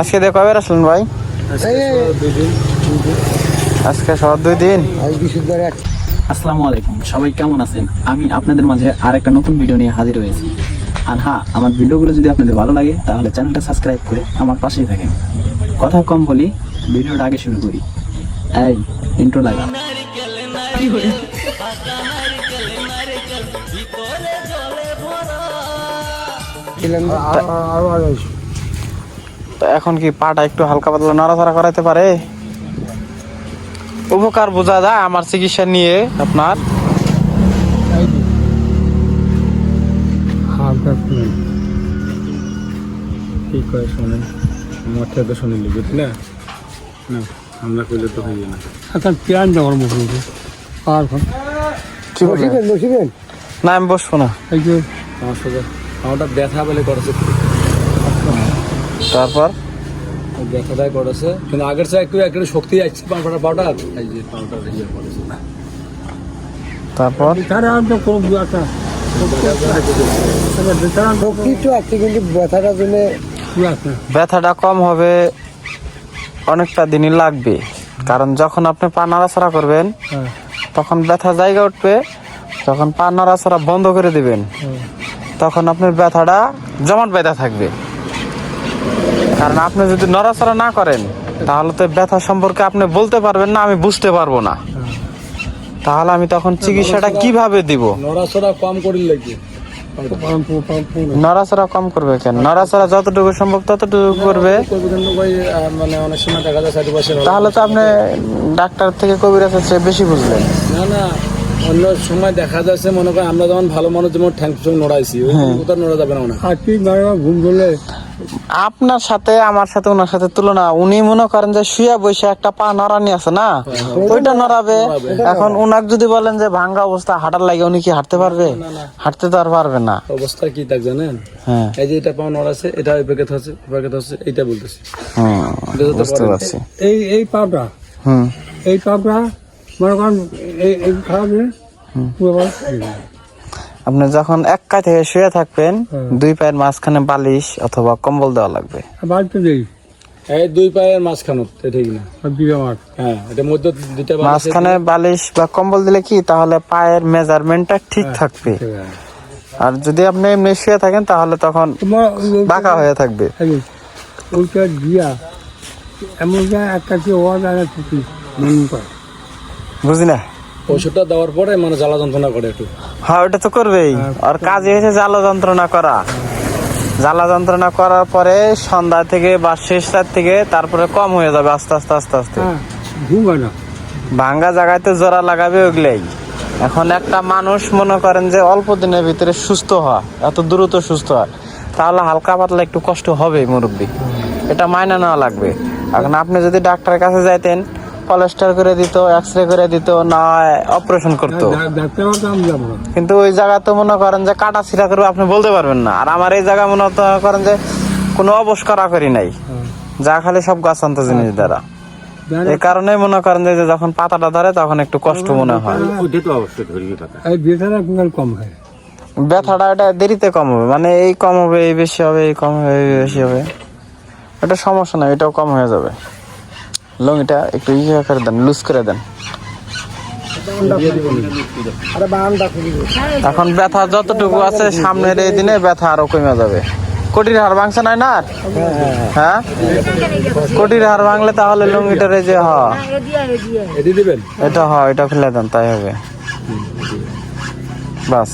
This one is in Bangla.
আজকে দিয়ে কবে আসলেন ভাই। আজকে সব দুই দিন আসসালামু আলাইকুম সবাই কেমন আছেন? আমি আপনাদের মাঝে আরেকটা নতুন ভিডিও নিয়ে হাজির হয়েছি। আর হ্যাঁ আমার ভিডিওগুলো যদি আপনাদের ভালো লাগে তাহলে চ্যানেলটা সাবস্ক্রাইব করে আমার পাশেই থাকেন। কথা কম বলি ভিডিওটা আগে শুরু করি। এই ইন্ট্রো লাগা তো এখন কি পাটা একটু হালকা পাতলা নড়াচড়া করাইতে পারে? উপকার বোঝা যায় আমার চিকিৎসা নিয়ে আপনার। কি কয় শোনেন? আমার থেকে শুনিলি বুঝলি না? না আমরা কইলে তো হইবে না। এখন প্যান দেওয়ার মতো আর কি বলবেন? না আমি বসবো না। এই যে আমার সাথে আমারটা ব্যথা বলে করেছে। তারপর? ব্যথাটাই করেছে। কিন্তু আগের চেয়ে একটু একটু শক্তি আসছে পাউডার পাউডার। এই যে পাউডার ইয়ে করেছে। তারপর? তো কোনো ব্যথা শক্তি আছে কিন্তু ব্যথাটা জন্য ব্যথাটা কম হবে অনেকটা দিনই লাগবে। কারণ যখন আপনি পা নাড়াচাড়া করবেন হ্যাঁ। তখন ব্যথা জায়গা উঠবে যখন পা নাড়াচাড়া বন্ধ করে দিবেন তখন আপনার ব্যথাটা জমাট ব্যথা থাকবে। কারণ আপনি যদি নড়াচড়া না করেন তাহলে তো ব্যথা সম্পর্কে আপনি বলতে পারবেন না আমি বুঝতে পারব না। তাহলে আমি তখন চিকিৎসাটা কীভাবে দিব? নড়াচড়া কম করি লাগবে নড়াচড়া কম করবে কেন? নড়াচড়া যতটুকু সম্ভব ততটুকু করবে। মানে অনেক সময় দেখা যায় চারিপাশে তাহলে তো আপনি ডাক্তার থেকে কবিরাজের চেয়ে বেশি বুঝলেন। না না অন্য সময় দেখা যাচ্ছে মনে করেন আমরা যেমন ভালো মানুষ যেমন ঠ্যাং ঠ্যাং নড়াইছি ওই কোথাও নড়া যাবে না মনে হয়। কি ঘুম ধরলে আপনার সাথে আমার সাথে ওনার সাথে তুলনা। উনি মনে করেন যে শুয়া বসে একটা পা নড়ানি আছে না? ওইটা নড়াবে। এখন উনাক যদি বলেন যে ভাঙ্গা অবস্থা হাঁটার লাগে উনি কি হাঁটতে পারবে? হাঁটতে তো আর পারবে না। অবস্থা কি থাক জানেন? হ্যাঁ। এই যে এটা পাও নড়াছে এটা প্যাকেট হচ্ছে প্যাকেট হচ্ছে এইটা বলতেছি। হুম বুঝতে পারছি। এই এই পাটা হুম। এই পাটা মনে করেন এই খারাপ আপনি যখন এক কায় থেকে শুয়ে থাকবেন দুই পায়ের মাঝখানে বালিশ অথবা কম্বল দেওয়া লাগবে। বাড়িতে দেই। এই দুই পায়ের মাঝখানে ঠিক না। হ্যাঁ এটা মধ্যে দুইটা বালিশ মাঝখানে বালিশ বা কম্বল দিলে কি তাহলে পায়ের মেজারমেন্টটা ঠিক থাকবে। আর যদি আপনি এমনি শুয়ে থাকেন তাহলে তখন বাঁকা হয়ে থাকবে। ওইটা দিয়া এমন যায় একটা কি আর টুপি বুঝি না ওষুধটা দেওয়ার পরে মানে জ্বালা যন্ত্রণা করে একটু। হ্যাঁ ওটা তো করবেই। আর কাজে হয়েছে জ্বালা যন্ত্রণা করা। জ্বালা যন্ত্রণা করার পরে সন্ধ্যা থেকে বা শেষ রাত থেকে তারপরে কম হয়ে যাবে আস্তে আস্তে আস্তে আস্তে। হ্যাঁ হয় ভাঙ্গা জায়গাতে জোড়া লাগাবে ওগুলাই এখন একটা মানুষ মনে করেন যে অল্প দিনের ভিতরে সুস্থ হয় এত দ্রুত সুস্থ হয় তাহলে হালকা পাতলা একটু কষ্ট হবে মুরব্বী। এটা মাইনা নেওয়া লাগবে। এখন আপনি যদি ডাক্তারের কাছে যাইতেন কলেস্ট্রল করে দিত এক্স রে করে দিত না অপারেশন করতো কিন্তু ওই জায়গা তো মনে করেন যে কাটা ছিঁড়া করবে আপনি বলতে পারবেন না আর আমার এই জায়গা মনে করেন যে কোনো অবশ করা করি নাই যা খালি সব গাছ আনতে জিনিস দ্বারা এই কারণে মনে করেন যে যখন পাতাটা ধরে তখন একটু কষ্ট মনে হয় কম হয় ব্যথাটা এটা দেরিতে কম হবে মানে এই কম হবে এই বেশি হবে এই কম হবে এই বেশি হবে এটা সমস্যা নাই এটাও কম হয়ে যাবে লঙ্গিটা একটু ইয়ে করে দেন লুজ করে দেন। এখন ব্যথা যতটুকু আছে সামনের এই দিনে ব্যথা আরও কমে যাবে। কোটির হাড় ভাঙছে নাই না? হ্যাঁ? কোটির হাড় ভাঙলে তাহলে লুঙ্গিটার যে হ। এটা হ, এটা ফেলে দেন, তাই হবে। বাস।